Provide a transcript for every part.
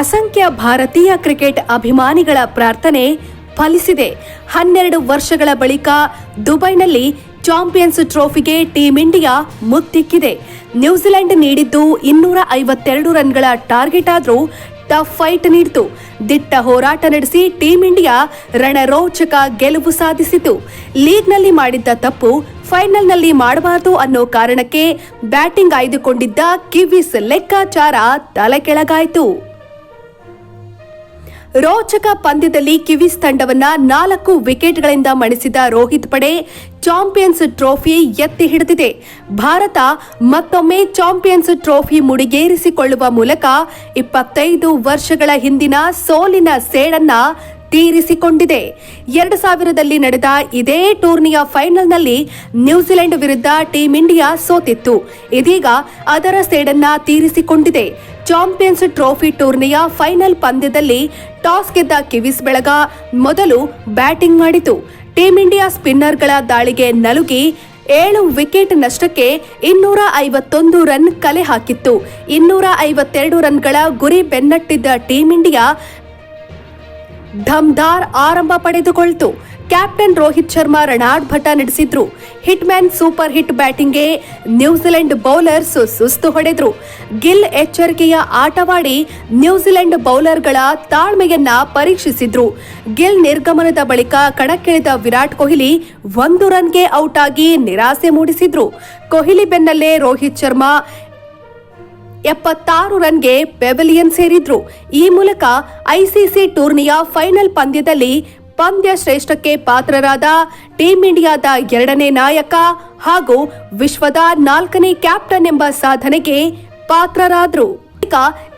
ಅಸಂಖ್ಯ ಭಾರತೀಯ ಕ್ರಿಕೆಟ್ ಅಭಿಮಾನಿಗಳ ಪ್ರಾರ್ಥನೆ ಫಲಿಸಿದೆ. ಹನ್ನೆರಡು ವರ್ಷಗಳ ಬಳಿಕ ದುಬೈನಲ್ಲಿ ಚಾಂಪಿಯನ್ಸ್ ಟ್ರೋಫಿಗೆ ಟೀಂ ಇಂಡಿಯಾ ಮುತ್ತಿಕ್ಕಿದೆ. ನ್ಯೂಜಿಲೆಂಡ್ ನೀಡಿದ್ದು ಇನ್ನೂರ ಐವತ್ತೆರಡು ರನ್ಗಳ ಟಾರ್ಗೆಟ್ ಆದರೂ ಟಫ್ ಫೈಟ್ ನೀಡಿತು. ದಿಟ್ಟ ಹೋರಾಟ ನಡೆಸಿ ಟೀಂ ಇಂಡಿಯಾ ರಣರೋಚಕ ಗೆಲುವು ಸಾಧಿಸಿತು. ಲೀಗ್ನಲ್ಲಿ ಮಾಡಿದ್ದ ತಪ್ಪು ಫೈನಲ್ನಲ್ಲಿ ಮಾಡಬಾರದು ಅನ್ನೋ ಕಾರಣಕ್ಕೆ ಬ್ಯಾಟಿಂಗ್ ಆಯ್ದುಕೊಂಡಿದ್ದ ಕಿವೀಸ್ ಲೆಕ್ಕಾಚಾರ ತಲೆಕೆಳಗಾಯಿತು ರೋಚಕ ಪಂದ್ಯದಲ್ಲಿ ಕಿವೀಸ್ ತಂಡವನ್ನ ನಾಲ್ಕು ವಿಕೆಟ್ಗಳಿಂದ ಮಣಿಸಿದ ರೋಹಿತ್ ಪಡೆ ಚಾಂಪಿಯನ್ಸ್ ಟ್ರೋಫಿ ಎತ್ತಿ ಹಿಡಿದಿದೆ. ಭಾರತ ಮತ್ತೊಮ್ಮೆ ಚಾಂಪಿಯನ್ಸ್ ಟ್ರೋಫಿ ಮುಡಿಗೇರಿಸಿಕೊಳ್ಳುವ ಮೂಲಕ ಇಪ್ಪತ್ತೈದು ವರ್ಷಗಳ ಹಿಂದಿನ ಸೋಲಿನ ಸೇಡನ್ನ ತೀರಿಸಿಕೊಂಡಿದೆ. ಎರಡು ಸಾವಿರದಲ್ಲಿ ನಡೆದ ಇದೇ ಟೂರ್ನಿಯ ಫೈನಲ್ನಲ್ಲಿ ನ್ಯೂಜಿಲೆಂಡ್ ವಿರುದ್ಧ ಟೀಂ ಇಂಡಿಯಾ ಸೋತಿತ್ತು. ಇದೀಗ ಅದರ ಸೇಡನ್ನ ತೀರಿಸಿಕೊಂಡಿದೆ. ಚಾಂಪಿಯನ್ಸ್ ಟ್ರೋಫಿ ಟೂರ್ನಿಯ ಫೈನಲ್ ಪಂದ್ಯದಲ್ಲಿ ಟಾಸ್ ಗೆದ್ದ ಕಿವೀಸ್ ಬೆಳಗ ಮೊದಲು ಬ್ಯಾಟಿಂಗ್ ಮಾಡಿತು. ಟೀಂ ಇಂಡಿಯಾ ಸ್ಪಿನ್ನರ್ಗಳ ದಾಳಿಗೆ ನಲುಗಿ ಏಳು ವಿಕೆಟ್ ನಷ್ಟಕ್ಕೆ ಇನ್ನೂರ ಐವತ್ತೊಂದು ರನ್ ಕಲೆ ಹಾಕಿತ್ತು. ಇನ್ನೂರ ಐವತ್ತೆರಡು ರನ್ಗಳ ಗುರಿ ಬೆನ್ನಟ್ಟಿದ್ದ ಟೀಂ ಇಂಡಿಯಾ ಧಮ್ದಾರ್ ಆರಂಭ ಪಡೆದುಕೊಳ್ತು. ಕ್ಯಾಪ್ಟನ್ ರೋಹಿತ್ ಶರ್ಮಾ ರಣಾಡ್ಭಟ ನಡೆಸಿದ್ರು. ಹಿಟ್ ಮ್ಯಾನ್ ಸೂಪರ್ ಹಿಟ್ ಬ್ಯಾಟಿಂಗ್ಗೆ ನ್ಯೂಜಿಲೆಂಡ್ ಬೌಲರ್ಸ್ ಸುಸ್ತು ಹೊಡೆದ್ರು. ಗಿಲ್ ಎಚ್ಚರಿಕೆಯ ಆಟವಾಡಿ ನ್ಯೂಜಿಲೆಂಡ್ ಬೌಲರ್ಗಳ ತಾಳ್ಮೆಯನ್ನ ಪರೀಕ್ಷಿಸಿದ್ರು. ಗಿಲ್ ನಿರ್ಗಮನದ ಬಳಿಕ ಕಣಕ್ಕಿಳಿದ ವಿರಾಟ್ ಕೊಹ್ಲಿ ಒಂದು ರನ್ಗೆ ಔಟ್ ಆಗಿ ನಿರಾಸೆ ಮೂಡಿಸಿದ್ರು. ಕೊಹ್ಲಿ ಬೆನ್ನಲ್ಲೇ ರೋಹಿತ್ ಶರ್ಮಾ ಎಪ್ಪತ್ತಾರು ರನ್ಗೆ ಪೆವಿಲಿಯನ್ ಸೇರಿದ್ರು. ಈ ಮೂಲಕ ಐಸಿಸಿ ಟೂರ್ನಿಯ ಫೈನಲ್ ಪಂದ್ಯದಲ್ಲಿ ಪಂದ್ಯ ಶ್ರೇಷ್ಠಕ್ಕೆ ಪಾತ್ರರಾದ ಟೀಂ ಇಂಡಿಯಾದ ಎರಡನೇ ನಾಯಕ ಹಾಗೂ ವಿಶ್ವದ ನಾಲ್ಕನೇ ಕ್ಯಾಪ್ಟನ್ ಎಂಬ ಸಾಧನೆಗೆ ಪಾತ್ರರಾದರು.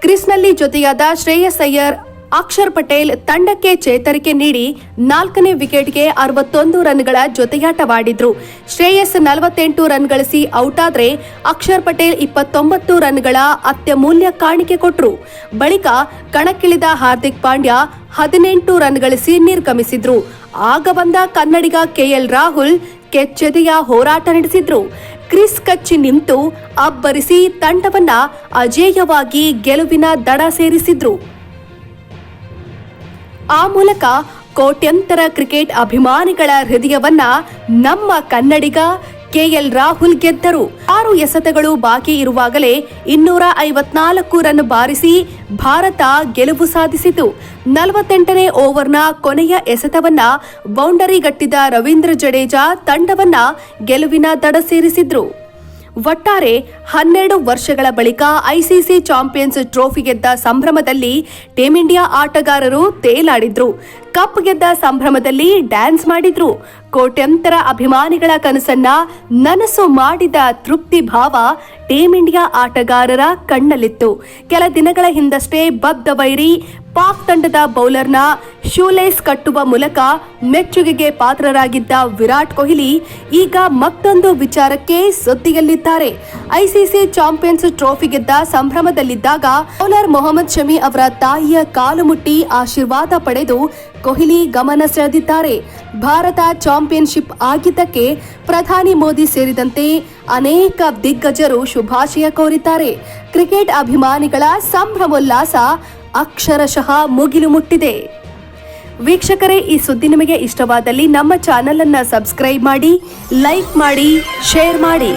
ಕ್ರಿಸ್ನಲ್ಲಿ ಜೊತೆಯಾದ ಶ್ರೇಯಸ್ ಅಯ್ಯರ್ ಅಕ್ಷರ್ ಪಟೇಲ್ ತಂಡಕ್ಕೆ ಚೇತರಿಕೆ ನೀಡಿ ನಾಲ್ಕನೇ ವಿಕೆಟ್ಗೆ ಅರವತ್ತೊಂದು ರನ್ಗಳ ಜೊತೆಯಾಟವಾಡಿದ್ರು. ಶ್ರೇಯಸ್ ನಲವತ್ತೆಂಟು ರನ್ ಗಳಿಸಿ ಔಟ್ ಆದ್ರೆ ಅಕ್ಷರ್ ಪಟೇಲ್ ಇಪ್ಪತ್ತೊಂಬತ್ತು ರನ್ಗಳ ಅತ್ಯಮೂಲ್ಯ ಕಾಣಿಕೆ ಕೊಟ್ಟರು ಬಳಿಕ ಕಣಕ್ಕಿಳಿದ ಹಾರ್ದಿಕ್ ಪಾಂಡ್ಯ ಹದಿನೆಂಟು ರನ್ ಗಳಿಸಿ ನಿರ್ಗಮಿಸಿದ್ರು. ಆಗ ಬಂದ ಕನ್ನಡಿಗ ಕೆಎಲ್ ರಾಹುಲ್ ಕೆಚ್ಚೆದೆಯ ಹೋರಾಟ ನಡೆಸಿದ್ರು. ಕ್ರಿಸ್ ಕಚ್ಚಿ ನಿಂತು ಅಬ್ಬರಿಸಿ ತಂಡವನ್ನ ಅಜೇಯವಾಗಿ ಗೆಲುವಿನ ದಡ ಸೇರಿಸಿದ್ರು. ಆ ಮೂಲಕ ಕೋಟ್ಯಂತರ ಕ್ರಿಕೆಟ್ ಅಭಿಮಾನಿಗಳ ಹೃದಯವನ್ನ ನಮ್ಮ ಕನ್ನಡಿಗ ಕೆಎಲ್ ರಾಹುಲ್ ಗೆದ್ದರು. ಆರು ಎಸೆತಗಳು ಬಾಕಿ ಇರುವಾಗಲೇ ಇನ್ನೂರ ಐವತ್ನಾಲ್ಕು ರನ್ ಬಾರಿಸಿ ಭಾರತ ಗೆಲುವು ಸಾಧಿಸಿತು. ನಲವತ್ತೆಂಟನೇ ಓವರ್ನ ಕೊನೆಯ ಎಸೆತವನ್ನ ಬೌಂಡರಿಗಟ್ಟಿದ ರವೀಂದ್ರ ಜಡೇಜಾ ತಂಡವನ್ನ ಗೆಲುವಿನ ದಡ ಸೇರಿಸಿದ್ರು. ಒಟ್ಟಾರೆ ಹನ್ನೆರಡು ವರ್ಷಗಳ ಬಳಿಕ ಐಸಿಸಿ ಚಾಂಪಿಯನ್ಸ್ ಟ್ರೋಫಿ ಗೆದ್ದ ಸಂಭ್ರಮದಲ್ಲಿ ಟೀಂ ಇಂಡಿಯಾ ಆಟಗಾರರು ತೇಲಾಡಿದ್ರು. ಕಪ್ ಗೆದ್ದ ಸಂಭ್ರಮದಲ್ಲಿ ಡ್ಯಾನ್ಸ್ ಮಾಡಿದ್ರು. ಕೋಟ್ಯಂತರ ಅಭಿಮಾನಿಗಳ ಕನಸನ್ನ ನನಸು ಮಾಡಿದ ತೃಪ್ತಿ ಭಾವ ಟೀಂ ಇಂಡಿಯಾ ಆಟಗಾರರ ಕಣ್ಣಲ್ಲಿತ್ತು. ಕೆಲ ದಿನಗಳ ಹಿಂದಷ್ಟೇ ಬದ್ಧ ವೈರಿ ಪಾಕ್ ತಂಡದ ಬೌಲರ್ನ ಶೂಲೇಸ್ ಕಟ್ಟುವ ಮೂಲಕ ಮೆಚ್ಚುಗೆಗೆ ಪಾತ್ರರಾಗಿದ್ದ ವಿರಾಟ್ ಕೊಹ್ಲಿ ಈಗ ಮತ್ತೊಂದು ವಿಚಾರಕ್ಕೆ ಸುದ್ದಿಯಲ್ಲಿದ್ದಾರೆ ಐಸಿಸಿ ಚಾಂಪಿಯನ್ಸ್ ಟ್ರೋಫಿ ಗೆದ್ದ ಸಂಭ್ರಮದಲ್ಲಿದ್ದಾಗ ಬೌಲರ್ ಮೊಹಮ್ಮದ್ ಶಮಿ ಅವರ ತಾಯಿಯ ಕಾಲು ಮುಟ್ಟಿ ಆಶೀರ್ವಾದ ಪಡೆದು ಕೊಹ್ಲಿ ಗಮನ ಸೆಳೆದಿದ್ದಾರೆ. ಭಾರತ ಚಾಂಪಿಯನ್ಶಿಪ್ ಆಗಿದ್ದಕ್ಕೆ ಪ್ರಧಾನಿ ಮೋದಿ ಸೇರಿದಂತೆ ಅನೇಕ ದಿಗ್ಗಜರು ಶುಭಾಶಯ ಕೋರಿದ್ದಾರೆ. ಕ್ರಿಕೆಟ್ ಅಭಿಮಾನಿಗಳ ಸಂಭ್ರಮೋಲ್ಲಾಸ ಅಕ್ಷರಶಃ ಮುಗಿಲು ಮುಟ್ಟಿದೆ. ವೀಕ್ಷಕರೇ, ಈ ಸುದ್ದಿ ನಿಮಗೆ ಇಷ್ಟವಾದಲ್ಲಿ ನಮ್ಮ ಚಾನೆಲ್ ಅನ್ನ ಸಬ್ಸ್ಕ್ರೈಬ್ ಮಾಡಿ, ಲೈಕ್ ಮಾಡಿ, ಶೇರ್ ಮಾಡಿ.